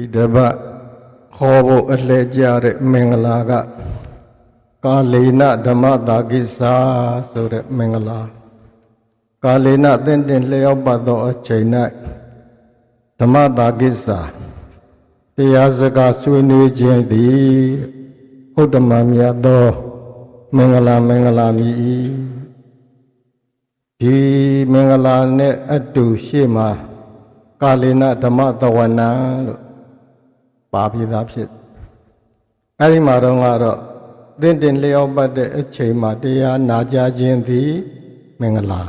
ဒီတပတ်ခေါ်ဖို့အလှည့်ကြတဲ့မင်္ဂလာကကာလေနဓမ္မတာကိစ္စဆိုတဲ့မင်္ဂလာကာလေနတင့်တင်လျောက်ပတ်သောအချိန်၌ဓမ္မတာကိစ္စတရားစကားဆွေးနွေးခြင်းသည်ဥဒ္ဓမမြတ်သောမင်္ဂလာမင်္ဂလာမည်ဒီမင်္ဂလာနဲ့အတူရှေ့မှာကာလေနဓမ္မတဝနံလို့ ပါပြသားဖြစ်အဲ့ဒီမှာတော့ကတော့သင်တင်လျောက်ပတ်တဲ့အချိန်မှာတရားနာကြခြင်းသည်မင်္ဂလာ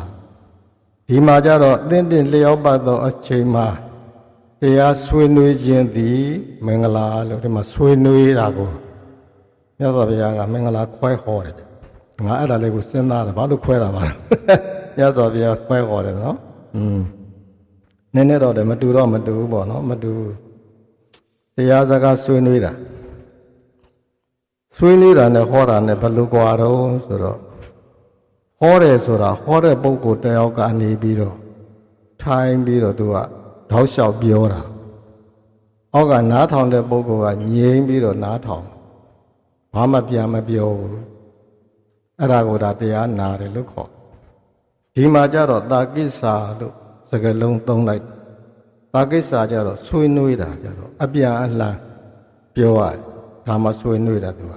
ဒီမှာကျတော့သင်တင်လျောက်ပတ်သောအချိန်မှာတရားဆွေးနွေးခြင်းသည်မင်္ဂလာလို့ဒီမှာဆွေးနွေးတာကိုမြတ်စွာဘုရားကမင်္ဂလာခွဲဟောတယ်ငါအဲ့ဒါလေးကိုစဉ်းစားတယ်ဘာလို့ခွဲတာပါလဲမြတ်စွာဘုရားခွဲဟောတယ်နော်อืมနည်းနည်းတော့တယ်မတူတော့မတူဘူးပေါ့နော်မတူဘူး တရားစကားဆွေးနွေးတာဆွေးနွေးတာနဲ့ဟောတာနဲ့ဘယ်လိုကွာတော့ဆိုတော့ဟောတယ်ဆိုတာဟောတဲ့ပုဂ္ဂိုလ်တယောက်ကနေပြီးတော့ထိုင်ပြီးတော့သူကတောက်လျှောက်ပြောတာအောက်ကနားထောင်တဲ့ပုဂ္ဂိုလ်ကငြိမ်ပြီးတော့နားထောင်ဘာမှပြန်မပြောဘူးအဲ့ဒါကိုဒါတရားနာတယ်လို့ခေါ်ဒီမှာကျတော့တာကိစ္ဆာလို့စကားလုံးသုံးလိုက် တာကိစ္ဆာကျတော့ဆွေးနွေးတာကျတော့အပြန်အလှန်ပြောရတယ်ဒါမှဆွေးနွေးတာသူက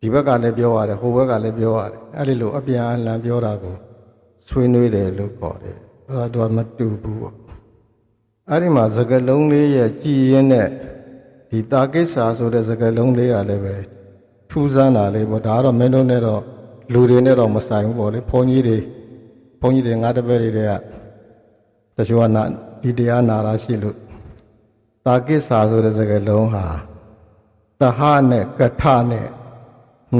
ဒီဘက်ကလည်းပြောရတယ်ဟိုဘက်ကလည်းပြောရတယ်အဲ့ဒီလိုအပြန်အလှန်ပြောတာကိုဆွေးနွေးတယ်လို့ခေါ်တယ်အဲ့ဒါသူကမတူဘူးပေါ့အဲ့ဒီမှာစကားလုံးလေးရဲ့ကြည်ရင်နဲ့ဒီတာကိစ္ဆာဆိုတဲ့စကားလုံးလေးကလည်းပဲထူးဆန်းတာလေးပေါ့ဒါကတော့မင်းတို့နဲ့တော့လူတွေနဲ့တော့မဆိုင်ဘူးပေါ့လေဘုန်းကြီးတွေဘုန်းကြီးတွေငါတပည့်တွေတွေကတချို့ကနာ ဒီတရားနာတာရှိလို့တာကိစ္ဆာဆိုတဲ့စကားလုံးဟာတဟနဲ့ကထနဲ့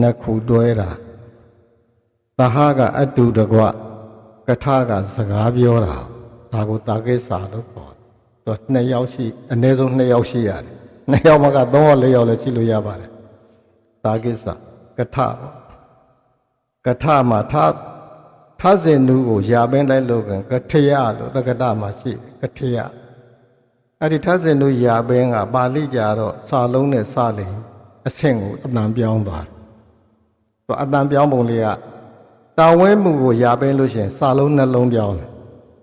နှစ်ခုတွဲတာတဟကအတူတကွကထကစကားပြောတာဒါကိုတာကိစ္ဆာလို့ခေါ်တယ်သူနှစ်ယောက်ရှိအနည်းဆုံးနှစ်ယောက်ရှိရတယ်နှစ်ယောက်မှကသုံးယောက်လေးယောက်လည်းရှိလို့ရပါတယ်တာကိစ္ဆာကထပေါ့ကထမှာထ ထဇင်နုကိုရာပင်းလိုက်လို့ကကထယလို့တက္ကတမှာရှိတယ်ကထယအဲ့ဒီထဇင်နုရာပင်းကပါဠိကြတော့စာလုံးနဲ့စလိန်အဆင့်ကိုအတန်ပြောင်းသွားတယ်သူအတန်ပြောင်းပုံလေးကတာဝဲမှုကိုရာပင်းလို့ရှိရင်စာလုံးနှလုံးပြောင်းတယ်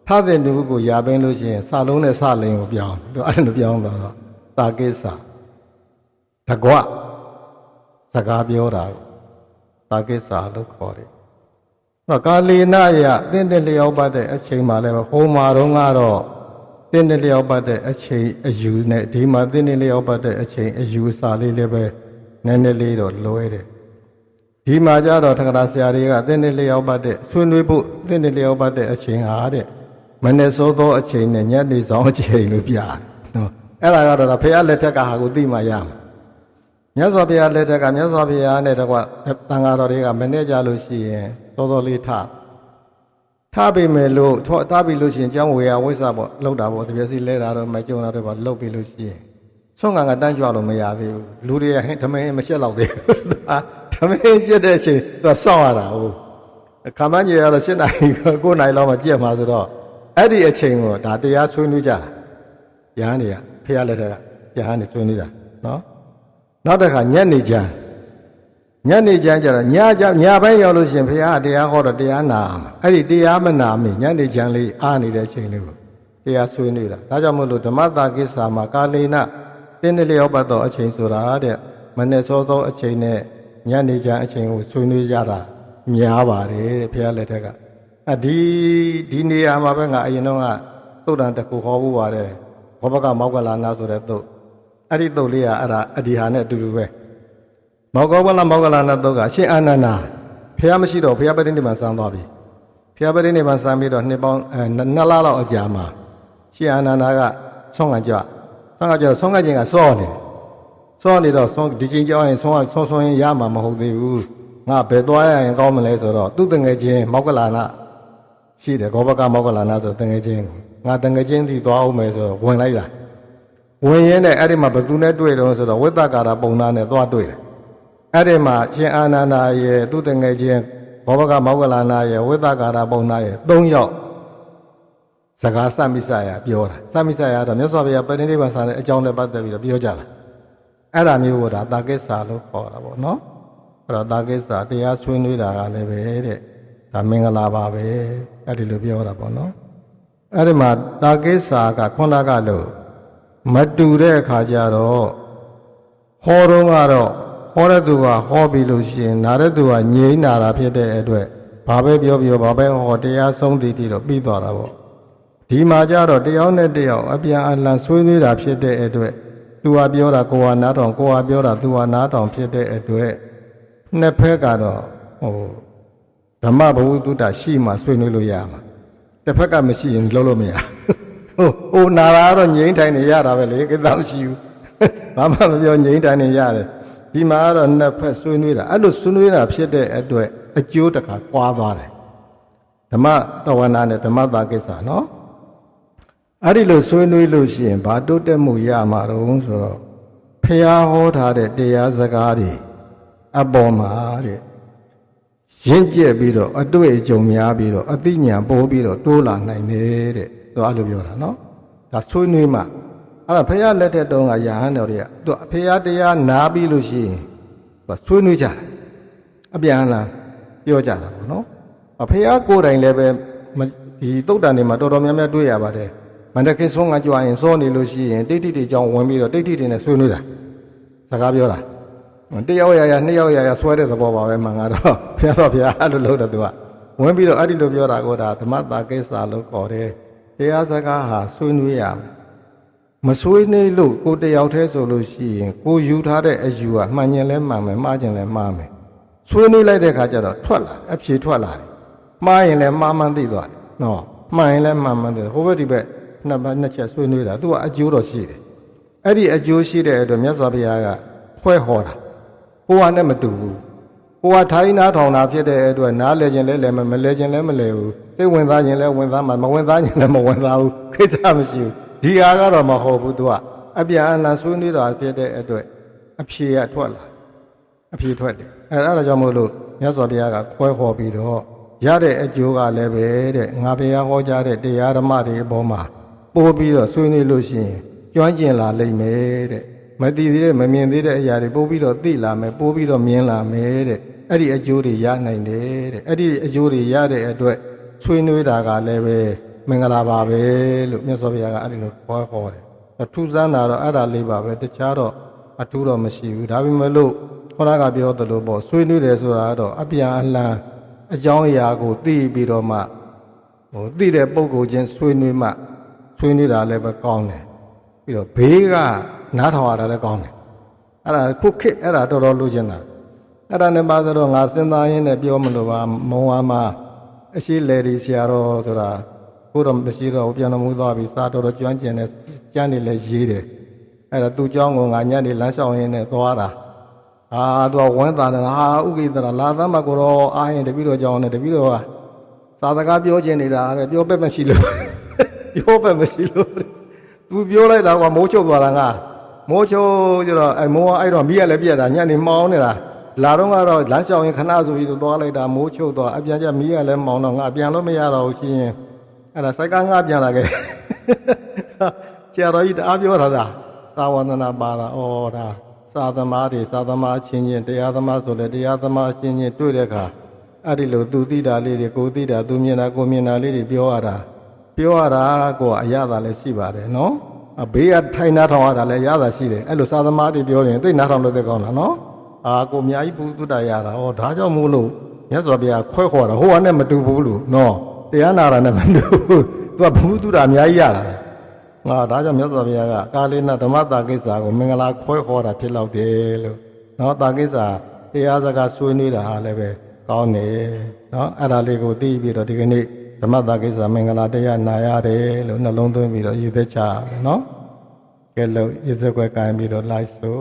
ထဇင်နုကိုရာပင်းလို့ရှိရင်စာလုံးနဲ့စလိန်ကိုပြောင်းတယ်သူအဲ့လိုပြောင်းသွားတော့တာကိစ္စတကွစကားပြောတာကိုတာကိစ္စလို့ခေါ်တယ် တော့ကာလီနာယတင့်တဲ့လျောက်ပတ်တဲ့အချိန်မှလည်းဟိုမှာတော့ကတော့တင့်တဲ့လျောက်ပတ်တဲ့အချိန်အယူနဲ့ဒီမှာတင့်တဲ့လျောက်ပတ်တဲ့အချိန်အယူအစာလေးလည်းပဲနည်းနည်းလေးတော့လွဲတယ်ဒီမှာကြတော့ထကရာဆရာတွေကတင့်တဲ့လျောက်ပတ်တဲ့ဆွေးနွေးဖို့တင့်တဲ့လျောက်ပတ်တဲ့အချိန်ဟာတဲ့မနေ့စောသောအချိန်နဲ့ညနေဆောင်အချိန်လို့ပြတယ်နော်အဲ့ဒါကတော့ဖေရလက်ထက်ကဟာကိုသိမှရမှာမြတ်စွာဘုရားလက်ထက်ကမြတ်စွာဘုရားနဲ့တကွတန်ဃာတော်တွေကမနေ့ကြလို့ရှိရင် စောစောလေးထထပြီမယ်လို့ထောထပြီလို့ရှိရင်ကျောင်းဝေယဝိဆပေါ့လောက်တာပေါ့တပြည့်စီလဲတာတော့မကြုံတာတော့ပေါ့လောက်ပြီလို့ရှိရင်ဆွမ်းကံကတန်းကြွလို့မရသေးဘူးလူတွေကဟင်းဓမင်းမရှက်တော့သေးဘူးဓမင်းကျက်တဲ့အချိန်သူစောင့်ရတာဟုတ်ခမန်းကြီးကတော့၈နိုင်9နိုင်လောက်မှကြက်မှာဆိုတော့အဲ့ဒီအချိန်ကိုဒါတရားဆွေးနွေးကြတာရဟန်းတွေကဖះလက်ထက်ကရဟန်းတွေဆွေးနွေးတာနော်နောက်တစ်ခါညက်နေကြ ညနေကျမ်းကျတော့ညကြညပိုင်းရောက်လို့ရှင်ဘုရားတရားဟောတော့တရားနာမှာအဲ့ဒီတရားမနာမိညနေကျမ်းလေးအားနေတဲ့အချိန်လေးကိုတရားဆွေးနွေးတာဒါကြောင့်မို့လို့ဓမ္မတာကိစ္စမှာကာလေနတင်းတလျောပတ်သောအချိန်ဆိုတာတဲ့မနေ့စောသောအချိန်နဲ့ညနေကျမ်းအချိန်ကိုဆွေးနွေးကြတာများပါတယ်တဲ့ဘုရားလက်ထက်ကအဒီဒီနေရာမှာပဲငါအရင်တော့ကသုတ်တန်တစ်ခုဟောဖို့ပါတယ်ဘောဘကမောက်ကလာနာဆိုတဲ့သုတ်အဲ့ဒီသုတ်လေးကအဲ့ဒါအဒီဟာနဲ့အတူတူပဲ မောကောဘလမောကလာနာသုတ်ကအရှင်အာနန္ဒာဖះမရှိတော့ဖះပရိနိဗ္ဗာန်စံသွားပြီဖះပရိနိဗ္ဗာန်စံပြီးတော့နှစ်ပေါင်းအဲနှစ်လလောက်အကြာမှာရှင်အာနန္ဒာကဆုံးကကြဆုံးကကြဆုံးကခြင်းကစောနေတယ်စောနေတော့ဆုံးဒီချိန်ကြောင်းရင်ဆုံးကဆုံးဆုံးရင်ရမှာမဟုတ်သေးဘူးငါဘယ်သွားရရင်ကောင်းမလဲဆိုတော့သူ့တငယ်ချင်းမောကလာနာရှိတယ်ဂောဘကမောကလာနာဆိုတငယ်ချင်းငါတငယ်ချင်းဒီသွားအောင်မယ်ဆိုတော့ဝင်လိုက်တာဝင်ရင်းနဲ့အဲ့ဒီမှာဘသူနဲ့တွေ့တော့ဆိုတော့ဝိတ္တကာရပုံနာနဲ့သွားတွေ့တယ် အဲ့ဒီမှာရှင်အာနန္ဒာရဲ့သူတငယ်ချင်းဘောဘကမောကလာနာရဲ့ဝိတ္တကာရပုံနာရဲ့၃ယောက်စကားစမိစရာပြောတာစမိစရာတော့မြတ်စွာဘုရားပရိနိဗ္ဗာန်ဆာတဲ့အကြောင်းနဲ့ပတ်သက်ပြီးတော့ပြောကြတာအဲ့ဒါမျိုးကိုဒါတာကိစ္စလို့ခေါ်တာပေါ့နော်အဲ့တော့တာကိစ္စတရားဆွေးနွေးတာကလည်းပဲတဲ့ဒါမင်္ဂလာပါပဲအဲ့ဒီလိုပြောတာပေါ့နော်အဲ့ဒီမှာတာကိစ္စကခုနကလို့မတူတဲ့အခါကျတော့ဟောတော့ကတော့ ဟောတဲ့သူကဟောပြီလို့ရှိရင်နားတဲ့သူကငြိမ်းနာတာဖြစ်တဲ့အတွက်ဘာပဲပြောပြောဘာပဲဟောတရားဆုံးတည်တည်တော့ပြီးသွားတာပေါ့ဒီမှာကြတော့တယောက်နဲ့တယောက်အပြန်အလှန်ဆွေးနွေးတာဖြစ်တဲ့အတွက်သူဟာပြောတာကိုဟာနားထောင်ကိုဟာပြောတာသူဟာနားထောင်ဖြစ်တဲ့အတွက်နှစ်ဖက်ကတော့ဟိုဓမ္မဘဝတုတ္တရှိမှဆွေးနွေးလို့ရမှာတစ်ဖက်ကမရှိရင်လုံးလို့မရဟိုဟိုနာတာကတော့ငြိမ့်ထိုင်နေရတာပဲလေကိစ္စမရှိဘူးဘာမှမပြောငြိမ့်ထိုင်နေရတယ် ဒီမှာကတော့နှစ်ဖက်ဆွေးနွေးတာအဲ့လိုဆွေးနွေးတာဖြစ်တဲ့အတွက်အကျိုးတစ်ခါကွာသွားတယ်ဓမ္မတဝနာနဲ့ဓမ္မတာကိစ္စနော်အဲ့ဒီလိုဆွေးနွေးလို့ရှိရင်ဘာတိုးတက်မှုရမှာတော့ဆိုတော့ဖះဟောထားတဲ့တရားစကားတွေအပေါ်မှာတဲ့ရင့်ကျက်ပြီးတော့အတွေ့အကြုံများပြီးတော့အသိဉာဏ်ပိုးပြီးတော့တိုးလာနိုင်တယ်တဲ့သူအဲ့လိုပြောတာနော်ဒါဆွေးနွေးမှ အဲ့ဒါဖះလက်ထက်တုန်းကယာဟန်တော်တွေကသူဖះတရားနားပြီးလို့ရှိရင်သူဆွေးနွေးကြတယ်အပြန်အလှန်ပြောကြတာပေါ့နော်အဖះကိုယ်တိုင်လည်းပဲမဒီတုတ်တန်တွေမှာတော်တော်များများတွေ့ရပါတယ်မန္တခင်ဆုံးကကြွားရင်စောနေလို့ရှိရင်တိတ်တိတ်တွေကြောင်းဝင်ပြီးတော့တိတ်တိတ်တွေနဲ့ဆွေးနွေးတာစကားပြောတာတယောက်ရရနှစ်ယောက်ရရဆွဲတဲ့သဘောပါပဲမှန်ကတော့ဘုရားတော်ဘုရားအဲ့လိုလုပ်တော့သူကဝင်ပြီးတော့အဲ့ဒီလိုပြောတာကိုဒါဓမ္မတာကိစ္စလို့ခေါ်တယ်တရားစကားဟာဆွေးနွေးရမယ် မဆွေးနွေးလို့ကိုယ်တယောက်တည်းဆိုလို့ရှိရင်ကိုယူထားတဲ့အယူကမှန်ရင်လဲမှန်မယ်မှားရင်လဲမှားမယ်ဆွေးနွေးလိုက်တဲ့ခါကျတော့ထွက်လာအဖြေထွက်လာတယ်မှားရင်လဲမှားမှန်းသိသွားတယ်နော်မှန်ရင်လဲမှန်မှန်းသိတယ်ဟိုဘက်ဒီဘက်နှစ်ဘက်နှစ်ချက်ဆွေးနွေးတာသူကအကျိုးတော့ရှိတယ်အဲ့ဒီအကျိုးရှိတဲ့အတွက်မြတ်စွာဘုရားကခွဲဟောတာဟိုဟာနဲ့မတူဘူးဟိုဟာထိုင်းနားထောင်တာဖြစ်တဲ့အတွက်နားလဲခြင်းလဲလဲမလဲခြင်းလဲမလဲဘူးသိဝင်သားခြင်းလဲဝင်သားမှာမဝင်သားခြင်းလဲမဝင်သားဘူးခိစ္စမရှိဘူး ဒီဟာကတော့မဟုတ်ဘူးသူကအပြန်အလှန်ဆွေးနွေးတာဖြစ်တဲ့အတွက်အဖြေကထွက်လာအဖြေထွက်တယ်အဲအဲ့ဒါကြောင့်မို့လို့မြတ်စွာဘုရားကခွဲဟောပြီးတော့ရတဲ့အကျိုးကလည်းပဲတဲ့ငါဘုရားဟောကြားတဲ့တရားဓမ္မတွေအပေါ်မှာပို့ပြီးတော့ဆွေးနွေးလို့ရှိရင်ကျွမ်းကျင်လာလိမ့်မယ်တဲ့မသိသေးတဲ့မမြင်သေးတဲ့အရာတွေပို့ပြီးတော့သိလာမယ်ပို့ပြီးတော့မြင်လာမယ်တဲ့အဲ့ဒီအကျိုးတွေရနိုင်တယ်တဲ့အဲ့ဒီအကျိုးတွေရတဲ့အတွက်ဆွေးနွေးတာကလည်းပဲ မင်္ဂလာပါပဲလို့မြတ်စွာဘုရားကအဲ့ဒီလိုခေါ်ခေါ်တယ်ထူးဆန်းတာတော့အဲ့ဒါလေးပါပဲတခြားတော့အထူးတော့မရှိဘူးဒါပေမဲ့လို့ခေါင်းကပြောသလိုပေါ့ဆွေးနွေးတယ်ဆိုတာကတော့အပြန်အလှန်အကြောင်းအရာကိုသိပြီးတော့မှဟိုသိတဲ့ပုံကိုချင်းဆွေးနွေးမှဆွေးနွေးတာလည်းပဲကောင်းတယ်ပြီးတော့ဘေးကနားထောင်ရတာလည်းကောင်းတယ်အဲ့ဒါခုခေတ်အဲ့ဒါတော်တော်လိုချင်တာအဲ့ဒါနဲ့ပါဆိုတော့ငါစဉ်းစားရင်းနဲ့ပြောမလို့ပါမုံဝါမှာအရှိလေဒီဆရာတော်ဆိုတာ ကိုတော့မရှိတော့ဘူးပြန်တော်မူသွားပြီစာတော်တော်ကျွမ်းကျင်တဲ့ကျမ်းတွေလည်းရေးတယ်အဲ့ဒါသူ့เจ้าကိုငါညနေလမ်းလျှောက်ရင်းနဲ့သွားတာအာသူကဝမ်းသာတယ်ဟာဥကိတရာလာသမကိုတော့အာရင်တပည့်တော်ကြောင်းနဲ့တပည့်တော်ကသာသကားပြောခြင်းနေတာတဲ့ပြောပက်မရှိလို့ပြောပက်မရှိလို့သူပြောလိုက်တာကမိုးချုပ်သွားတာငါမိုးချုပ်ကျတော့အဲမိုးကအဲ့တော့မိရလည်းပြက်တာညနေမောင်းနေတာလာတော့ကတော့လမ်းလျှောက်ရင်ခဏဆိုပြီးတော့သွားလိုက်တာမိုးချုပ်သွားအပြန်ကျမိရလည်းမောင်းတော့ငါပြန်လို့မရတော့ဘူးချင်း အဲ့ဒါစိုက်ကငါပြန်လာခဲ့ကျတော်ကြီးတအားပြောတာသာသာဝန္ဒနာပါတာဩဒါသာသမားတွေသာသမားချင်းချင်းတရားသမားဆိုလေတရားသမားချင်းချင်းတွေ့တဲ့အခါအဲ့ဒီလိုသူသိတာလေးတွေကိုသိတာသူမြင်တာကိုမြင်တာလေးတွေပြောရတာပြောရတာကိုအရသာလည်းရှိပါတယ်နော်အဘေးကထိုင်နာထောင်ရတာလည်းရတာရှိတယ်အဲ့လိုသာသမားတွေပြောရင်သိနာထောင်လို့တဲ့ကောင်းလားနော်အာကိုအများကြီးဘုသူတ္တရတာဟောဒါကြောင့်မို့လို့မြတ်စွာဘုရားခွဲခေါ်တာဟိုကနဲ့မတူဘူးလို့နော် တရားနာတာနဲ့မတူဘူးသူကဘုသူတ္တအများကြီးရတာပဲငါဒါကြောင့်မြတ်စွာဘုရားကကာလိနဓမ္မတာကိစ္စကိုမင်္ဂလာခွဲခေါ်တာဖြစ်တော့တယ်လို့နော်တာကိစ္စတရားစကားဆွေးနွေးတာဟာလည်းပဲကောင်းတယ်နော်အဲ့ဒါလေးကိုသိပြီးတော့ဒီကနေ့ဓမ္မတာကိစ္စမင်္ဂလာတရားနာရတယ်လို့နှလုံးသွင်းပြီးတော့ရည်သက်ချရတယ်နော်ကဲလို့ရည်စက်ွယ်ကိုင်းပြီးတော့လိုက်ဆို